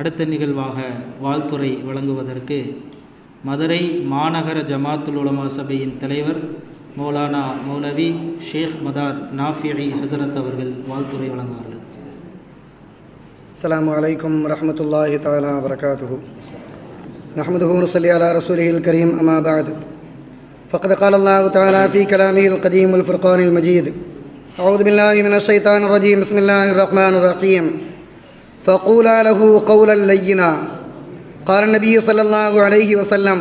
அடுத்த நிகழ்வாக வாழ்த்துறை வழங்குவதற்கு மதுரை மாநகர ஜமாத்துல் உலமா சபையின் தலைவர் மௌலானா மௌலவி ஷேக் மதார் நாஃபியி ஹசரத் அவர்கள் வாழ்த்துறை வழங்குவார்கள் السلام عليكم ورحمة الله تعالى وبركاته نحمده ونصلي على رسوله الكريم أما بعد فقد قال الله تعالى في كلامه القديم والفرقان المجيد أعوذ بالله من الشيطان الرجيم بسم الله الرحمن الرحيم فقولا له قولا لينا قال النبي صلى الله عليه وسلم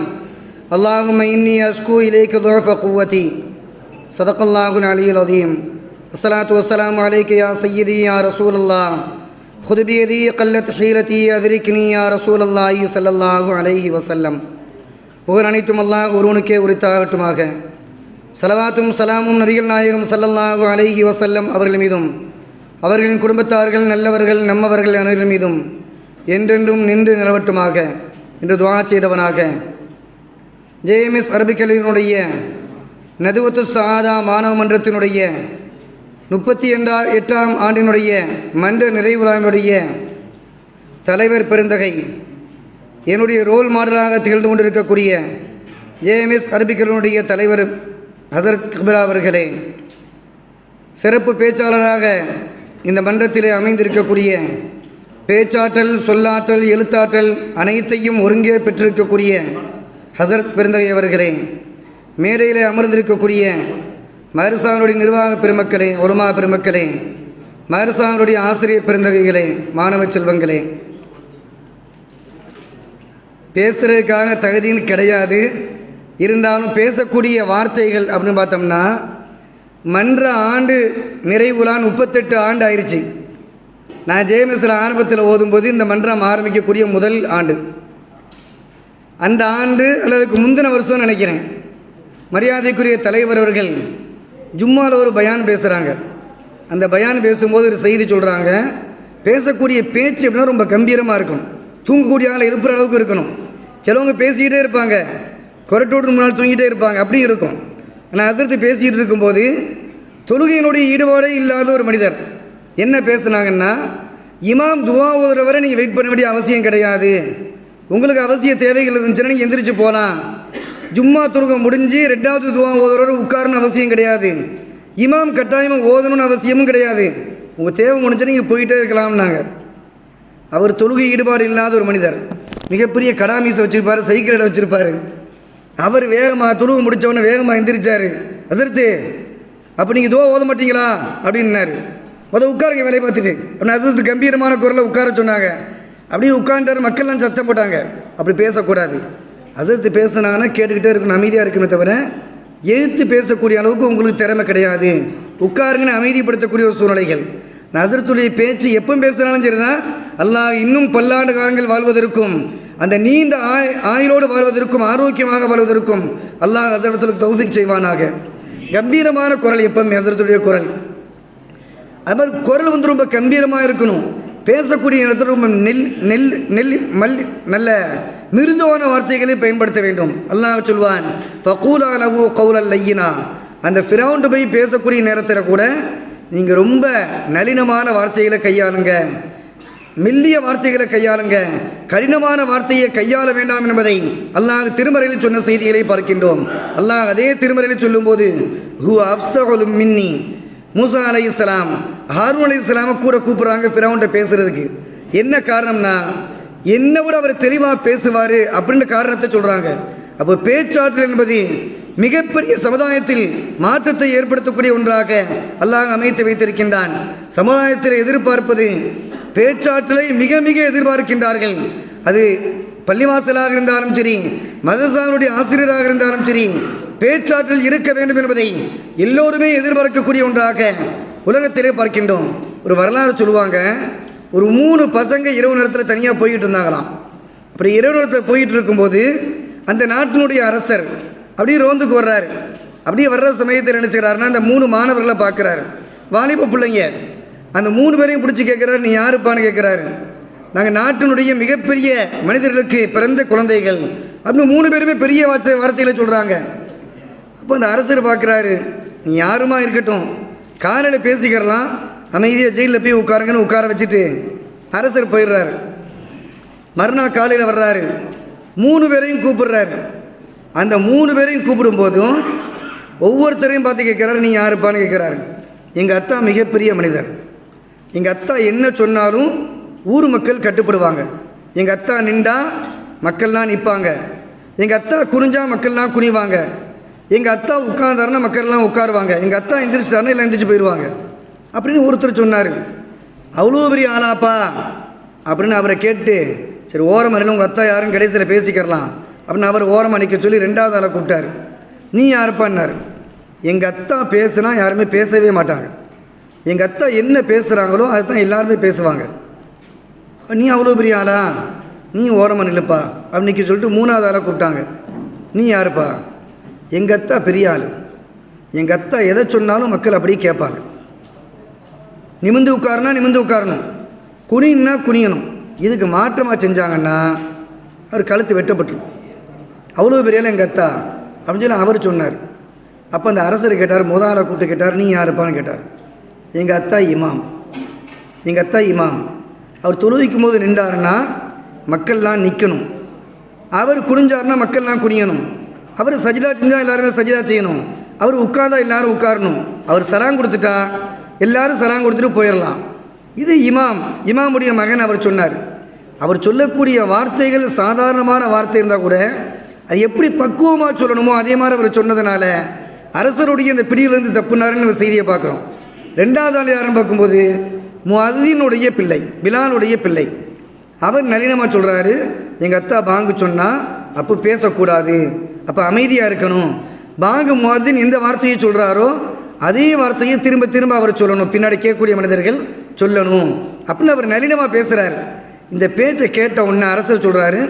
اللهم إني أشكو إليك ضعف قوتي صدق الله العلي العظيم الصلاة والسلام عليك يا سيدي يا رسول الله خذ بيدي قلت حيلتي أدركني يا رسول الله صلى الله عليه وسلم புகழ் அனைத்தும் அல்லாஹ் ஒருவனுக்கே உரித்தாகட்டுமாக சலவாத்தும் சலாமும் நபிகள் நாயகம் ஸல்லல்லாஹு அலைஹி வஸல்லம் அவர்கள் மீதும் அவர்களின் குடும்பத்தார்கள் நல்லவர்கள் நம்மவர்கள் அனைவர் மீதும் என்றென்றும் நின்று நிலவட்டுமாக என்று துவா செய்தவனாக. ஜேஎம்எஸ் அரபிக்கலையினுடைய நதுவத்து சாதா மாணவ மன்றத்தினுடைய முப்பத்தி எண்டா எட்டாம் ஆண்டினுடைய மன்ற நிறைவுலாவினுடைய தலைவர் பெருந்தகை என்னுடைய ரோல் மாடலாக திகழ்ந்து கொண்டிருக்கக்கூடிய ஜேஎம்எஸ் அரபிக்கலினுடைய தலைவர் ஹசரத் கபிரா அவர்களே சிறப்பு பேச்சாளராக இந்த மன்றத்திலே அமைந்திருக்கக்கூடிய பேச்சாற்றல் சொல்லாற்றல் எழுத்தாற்றல் அனைத்தையும் ஒருங்கே பெற்றிருக்கக்கூடிய ஹசரத் பெருந்தகை அவர்களே மேடையிலே அமர்ந்திருக்கக்கூடிய மருசானுடைய நிர்வாக பெருமக்களே ஒருமா பெருமக்களே மருசானுடைய ஆசிரியர் பெருந்தகைகளே மாணவ செல்வங்களே. பேசுகிறதுக்காக தகுதின்னு கிடையாது. இருந்தாலும் பேசக்கூடிய வார்த்தைகள் அப்படின்னு பார்த்தோம்னா மன்ற ஆண்டு நிறைவுலான் முப்பத்தெட்டு ஆண்டு ஆயிடுச்சு நான் ஜேஎம்எஸ்ல ஆரம்பத்தில் ஓதும்போது இந்த மன்றம் ஆரம்பிக்கக்கூடிய முதல் ஆண்டு. அந்த ஆண்டு அல்லதுக்கு முந்தின வருஷம்னு நினைக்கிறேன். மரியாதைக்குரிய தலைவர் அவர்கள் ஜும்மாவில் ஒரு பயான் பேசுகிறாங்க அந்த பயான் பேசும்போது ஒரு செய்தி சொல்கிறாங்க பேசக்கூடிய பேச்சு அப்படின்னா ரொம்ப கம்பீரமாக இருக்கும். தூங்கக்கூடிய ஆளை எழுப்புற அளவுக்கு இருக்கணும். சிலவங்க பேசிக்கிட்டே இருப்பாங்க. கொரட்டோட்டு முன்னால் தூங்கிட்டே இருப்பாங்க. அப்படி இருக்கும். நான் அசர்த்து பேசிகிட்டு இருக்கும்போது தொழுகையினுடைய ஈடுபாடே இல்லாத ஒரு மனிதர். என்ன பேசுனாங்கன்னா இமாம் துவா ஓதுற வரை நீங்கள் வெயிட் பண்ண வேண்டிய அவசியம் கிடையாது. உங்களுக்கு அவசிய தேவைகள் இருந்துச்சுன்னா நீங்கள் எந்திரிச்சு போகலாம் ஜும்மா துருகம் முடிஞ்சு ரெண்டாவது துவா ஓதுறவரை உட்காரணும் அவசியம் கிடையாது. இமாம் கட்டாயமாக ஓதணும்னு அவசியமும் கிடையாது. உங்கள் தேவை முடிஞ்சுன்னா நீங்கள் போயிட்டே இருக்கலாம்னாங்க. அவர் தொழுகை ஈடுபாடு இல்லாத ஒரு மனிதர். மிகப்பெரிய கடாமீசை வச்சுருப்பார் சைக்கிள் வச்சுருப்பார். அவர் வேகமாக துருவு முடித்தவொடனே வேகமாக எந்திரிச்சார். அசர்த்து அப்போ நீங்கள் துவா ஓத மாட்டீங்களா? அப்படின்னாரு. முதல் உட்காருங்க வேலையை பார்த்துட்டு. அப்படின்னு அசர்த்து கம்பீரமான குரலில் உட்கார சொன்னாங்க. அப்படியே உட்காந்துட்டார் மக்கள்லாம் சத்தம் போட்டாங்க. அப்படி பேசக்கூடாது. அசர்த்து பேசினாங்கன்னா கேட்டுக்கிட்டே இருக்கணும் அமைதியாக இருக்குமே தவிர எழுத்து பேசக்கூடிய அளவுக்கு உங்களுக்கு திறமை கிடையாது. உட்காருங்கன்னு அமைதிப்படுத்தக்கூடிய ஒரு சூழ்நிலைகள். நசரத்துடைய பேச்சு எப்போ பேசினாலும் சரிதான். அல்லாஹ் இன்னும் பல்லாண்டு காலங்கள் வாழ்வதற்கும் அந்த நீண்ட ஆய் ஆயுளோடு வாழ்வதற்கும் ஆரோக்கியமாக வாழ்வதற்கும் அல்லாஹ் ஹசரத்துக்கு தௌஃபிக் செய்வானாக. கம்பீரமான குரல் எப்பவுமே ஹசரத்துடைய குரல். அது மாதிரி குரல் வந்து ரொம்ப கம்பீரமாக இருக்கணும். பேசக்கூடிய நேரத்தில் ரொம்ப நெல் நெல் நெல் மல் நல்ல மிருதுவான வார்த்தைகளை பயன்படுத்த வேண்டும். அல்லாஹ் சொல்வான் ஃபகூலா லகு கவுலல் லையினா. அந்த ஃபிரவுண்டு போய் பேசக்கூடிய நேரத்தில் கூட நீங்கள் ரொம்ப நளினமான வார்த்தைகளை கையாளுங்க. மெல்லிய வார்த்தைகளை கையாளுங்க. கடினமான வார்த்தையை கையாள வேண்டாம் என்பதை அல்லாஹ் திருமறையில் சொன்ன செய்திகளை பார்க்கின்றோம். அல்லாஹ் அதே திருமறையில் சொல்லும்போது ஹூ அப்சகுலும் மின்னி. மூசா அலை இஸ்லாம் ஹாரூன் அலி இஸ்லாமை கூட கூப்பிட்றாங்க ஃபிரவுன்ட்ட பேசுகிறதுக்கு என்ன காரணம்னா என்னை விட அவர் தெளிவாக பேசுவார் அப்படின்ற காரணத்தை சொல்கிறாங்க அப்போ பேச்சாற்றல் என்பது மிகப்பெரிய சமுதாயத்தில் மாற்றத்தை ஏற்படுத்தக்கூடிய ஒன்றாக அல்லாஹ் அமைத்து வைத்திருக்கின்றான். சமுதாயத்தில் எதிர்பார்ப்பது பேச்சாற்றலை மிக மிக எதிர்பார்க்கின்றார்கள். அது பள்ளிவாசலாக இருந்தாலும் சரி மதசாருடைய ஆசிரியராக இருந்தாலும் சரி பேச்சாற்றல் இருக்க வேண்டும் என்பதை எல்லோருமே எதிர்பார்க்கக்கூடிய ஒன்றாக உலகத்திலே பார்க்கின்றோம். ஒரு வரலாறு சொல்லுவாங்க ஒரு மூணு பசங்க இரவு நேரத்தில் தனியாக போய்கிட்டு இருந்தாங்களாம். அப்படி இரவு நேரத்தில் போயிட்டு இருக்கும்போது அந்த நாட்டினுடைய அரசர் அப்படியே ரோந்துக்கு வர்றாரு. அப்படியே வர்ற சமயத்தில் நினச்சிக்கிறாருன்னா அந்த மூணு மாணவர்களை பார்க்குறாரு. வாலிப பிள்ளைங்க அந்த மூணு பேரையும் பிடிச்சி கேட்குறாரு நீ யாருப்பான்னு கேட்குறாரு? நாங்கள் நாட்டினுடைய மிகப்பெரிய மனிதர்களுக்கு பிறந்த குழந்தைகள். அப்படின்னு மூணு பேருமே பெரிய வார்த்தை வார்த்தைகளை சொல்கிறாங்க அப்போ அந்த அரசர் பார்க்குறாரு நீ யாருமா இருக்கட்டும்? காலையில் பேசிக்கிறலாம் அமைதியாக ஜெயிலில் போய் உட்காருங்கன்னு உட்கார வச்சுட்டு அரசர் போயிடுறாரு. மறுநாள் காலையில் வர்றாரு. மூணு பேரையும் கூப்பிடுறாரு. அந்த மூணு பேரையும் கூப்பிடும்போதும் ஒவ்வொருத்தரையும் பார்த்து கேட்குறாரு நீ யாருப்பான்னு? கேட்குறாரு. எங்கள் அத்தா மிகப்பெரிய மனிதர். எங்கள் அத்தா என்ன சொன்னாலும் ஊர் மக்கள் கட்டுப்படுவாங்க. எங்கள் அத்தா நின்றா மக்கள்லாம் நிற்பாங்க. எங்கள் அத்தா குனிஞ்சா மக்கள்லாம் குனிவாங்க. எங்கள் அத்தா உட்காந்தாருன்னா மக்கள்லாம் உட்காருவாங்க. எங்கள் அத்தா எந்திரிச்சாருன்னா எல்லாம் எந்திரிச்சு போயிடுவாங்க. அப்படின்னு ஒருத்தர் சொன்னார். அவ்வளோ பெரிய ஆளாப்பா. அப்படின்னு அவரை கேட்டு சரி ஓரம் இல்லை உங்கள் அத்தா யாரும் கடைசியில் பேசிக்கிறலாம். அப்படின்னு அவர் ஓரமாக நிற்க சொல்லி ரெண்டாவது ஆளை கூப்பிட்டாரு. நீ யாருப்பான்னார்? எங்கள் அத்தா பேசுனா யாருமே பேசவே மாட்டாங்க. எங்கள் அத்தா என்ன பேசுகிறாங்களோ அதை தான் எல்லாருமே பேசுவாங்க. நீ அவ்வளோ பெரிய ஆளா? நீ ஓரமாக நில்லுப்பா அப்படின்னு சொல்லிட்டு மூணாவது ஆளாக கூப்பிட்டாங்க. நீ யாருப்பா? எங்கள் அத்தா பெரிய ஆள். எங்கள் அத்தா எதை சொன்னாலும் மக்கள் அப்படியே கேட்பாங்க. நிமிந்து உட்காருனா நிமிந்து உட்காரணும். குனின்னா குனியணும். இதுக்கு மாற்றமாக செஞ்சாங்கன்னா அவர் கழுத்து வெட்டப்பட்டுரும். அவ்வளோ பெரிய எங்கள் அத்தா அப்படின்னு சொல்லி அவர் சொன்னார். அப்போ அந்த அரசர் கேட்டார் முதலாளை கூப்பிட்டு கேட்டார் நீ யாருப்பான்னு கேட்டார். எங்கள் அத்தா இமாம். எங்கள் அத்தா இமாம். அவர் தொழுவிக்கும் போது நின்றாருன்னா மக்கள்லாம் நிற்கணும் அவர் குனிஞ்சாருன்னா மக்கள்லாம் குனியணும். அவர் சஜிதா செஞ்சால் எல்லாருமே சஜிதா செய்யணும். அவர் உட்கார்ந்தா எல்லாரும் உட்காரணும். அவர் சலாம் கொடுத்துட்டா எல்லாரும் சலாம் கொடுத்துட்டு போயிடலாம் இது இமாம். இமாமுடைய மகன் அவர் சொன்னார். அவர் சொல்லக்கூடிய வார்த்தைகள் சாதாரணமான வார்த்தை இருந்தால் கூட அது எப்படி பக்குவமாக சொல்லணுமோ அதே மாதிரி அவர் சொன்னதுனால அரசருடைய இந்த பிடியிலிருந்து தப்புனாருன்னு நம்ம செய்தியை பார்க்குறோம். ரெண்டாவது ஆளை யாருன்னு பார்க்கும்போது முஹதீனுடைய பிள்ளை பிலாலுடைய பிள்ளை. அவர் நளினமாக சொல்கிறாரு எங்கள் அத்தா பாங்கு சொன்னால் அப்போ பேசக்கூடாது. அப்போ அமைதியாக இருக்கணும். பாங்கு முஹதீன் எந்த வார்த்தையை சொல்கிறாரோ அதே வார்த்தையை திரும்ப திரும்ப அவர் சொல்லணும். பின்னாடி கேட்கக்கூடிய மனிதர்கள் சொல்லணும். அப்படின்னு அவர் நளினமாக பேசுகிறார் இந்த பேச்சை கேட்ட உடனே அரசர் சொல்கிறாரு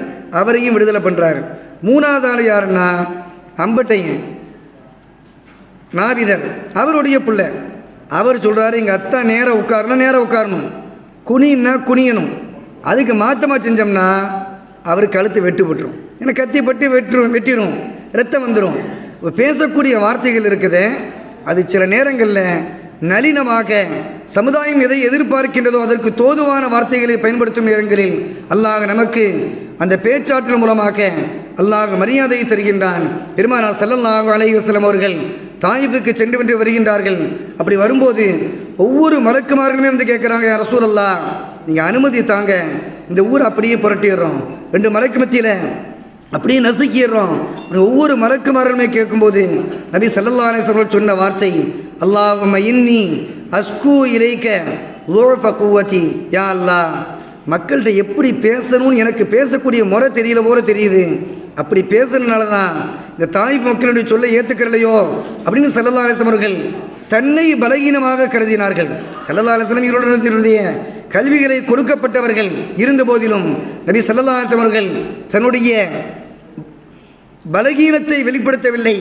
அவரையும் விடுதலை பண்ணுறாரு மூணாவது ஆள் யாருன்னா அம்பட்டையன் நாவிதர் அவருடைய பிள்ளை. அவர் சொல்கிறாரு எங்கள் அத்தா நேராக உட்காரணும் நேராக உட்காரணும். குனின்னா குனியணும். அதுக்கு மாற்றமாக செஞ்சோம்னா அவர் கழுத்து வெட்டு விட்டுரும் ஏன்னா கத்தி பட்டு வெட்டுரும் வெட்டிடும் ரத்தம் வந்துடும் இப்போ பேசக்கூடிய வார்த்தைகள் இருக்குது அது சில நேரங்களில் நளினமாக சமுதாயம் எதை எதிர்பார்க்கின்றதோ அதற்கு தோதுவான வார்த்தைகளை பயன்படுத்தும் நேரங்களில் அல்லாஹ் நமக்கு அந்த பேச்சாற்றல் மூலமாக அல்லாஹ் மரியாதையை தருகின்றான். பெருமானார் செல்லல்லாஹு அலைவசலம் அவர்கள் தாயிஃபுக்கு சென்று வென்று வருகின்றார்கள். அப்படி வரும்போது ஒவ்வொரு மலக்குமார்களுமே வந்து கேட்குறாங்க அரசூரல்லா நீங்கள் அனுமதி தாங்க. இந்த ஊர் அப்படியே புரட்டிடுறோம். ரெண்டு மலைக்கு மத்தியில் அப்படியே நசுக்கிடுறோம். ஒவ்வொரு மலக்குமார்களுமே கேட்கும்போது நபி சல்லல்லா அலைஹி சொன்ன வார்த்தை அல்லாஹும் இன்னி அஸ்கு இறைக்க லோஃப கூவத்தி யா அல்லாஹ் மக்கள்கிட்ட எப்படி பேசணும்னு எனக்கு பேசக்கூடிய முறை தெரியல போல தெரியுது. அப்படி பேசுறதுனால தான் இந்த தாய் மக்களுடைய சொல்ல ஏற்றுக்கிறலையோ அப்படின்னு சல்லல்லா அலிஸ்லம் அவர்கள் தன்னை பலகீனமாக கருதினார்கள். சல்லல்லா அலிஸ்லம் இவருடைய கல்விகளை கொடுக்கப்பட்டவர்கள் இருந்த போதிலும் நபி சல்லல்லா அலிஸ்லம் அவர்கள் தன்னுடைய பலகீனத்தை வெளிப்படுத்தவில்லை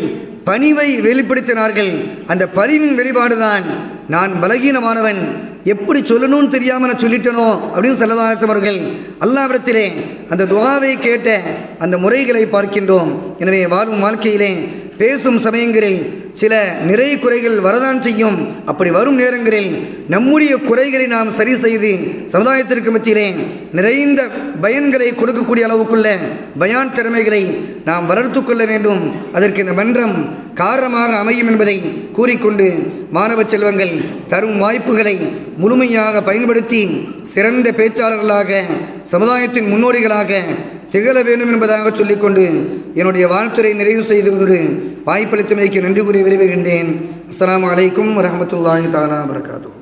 பணிவை வெளிப்படுத்தினார்கள். அந்த பணிவின் வெளிப்பாடுதான் நான் பலகீனமானவன். எப்படி சொல்லணும்னு தெரியாமல் நான் சொல்லிட்டனோ அப்படின்னு செல்லதாசம் அவர்கள் அல்லாவிடத்திலே அந்த துவாவை கேட்ட அந்த முறைகளை பார்க்கின்றோம். எனவே வாழும் வாழ்க்கையிலே பேசும் சமயங்களில் சில நிறை குறைகள் வரதான் செய்யும். அப்படி வரும் நேரங்களில் நம்முடைய குறைகளை நாம் சரி செய்து சமுதாயத்திற்கு மத்தியிலே நிறைந்த பயன்களை கொடுக்கக்கூடிய அளவுக்குள்ள பயான் திறமைகளை நாம் வளர்த்து கொள்ள வேண்டும். அதற்கு இந்த மன்றம் காரணமாக அமையும் என்பதை கூறிக்கொண்டு மாணவ செல்வங்கள் தரும் வாய்ப்புகளை முழுமையாக பயன்படுத்தி சிறந்த பேச்சாளர்களாக சமுதாயத்தின் முன்னோடிகளாக திகழ வேண்டும் என்பதாக சொல்லிக்கொண்டு என்னுடைய வாழ்த்துறை நிறைவு செய்து கொண்டு வாய்ப்பளித்தமைக்கு நன்றி கூறி விரைவுகின்றேன் அஸ்ஸலாமு அலைக்கும் வரஹ்மத்துல்லாஹி தாலா வரகாத்து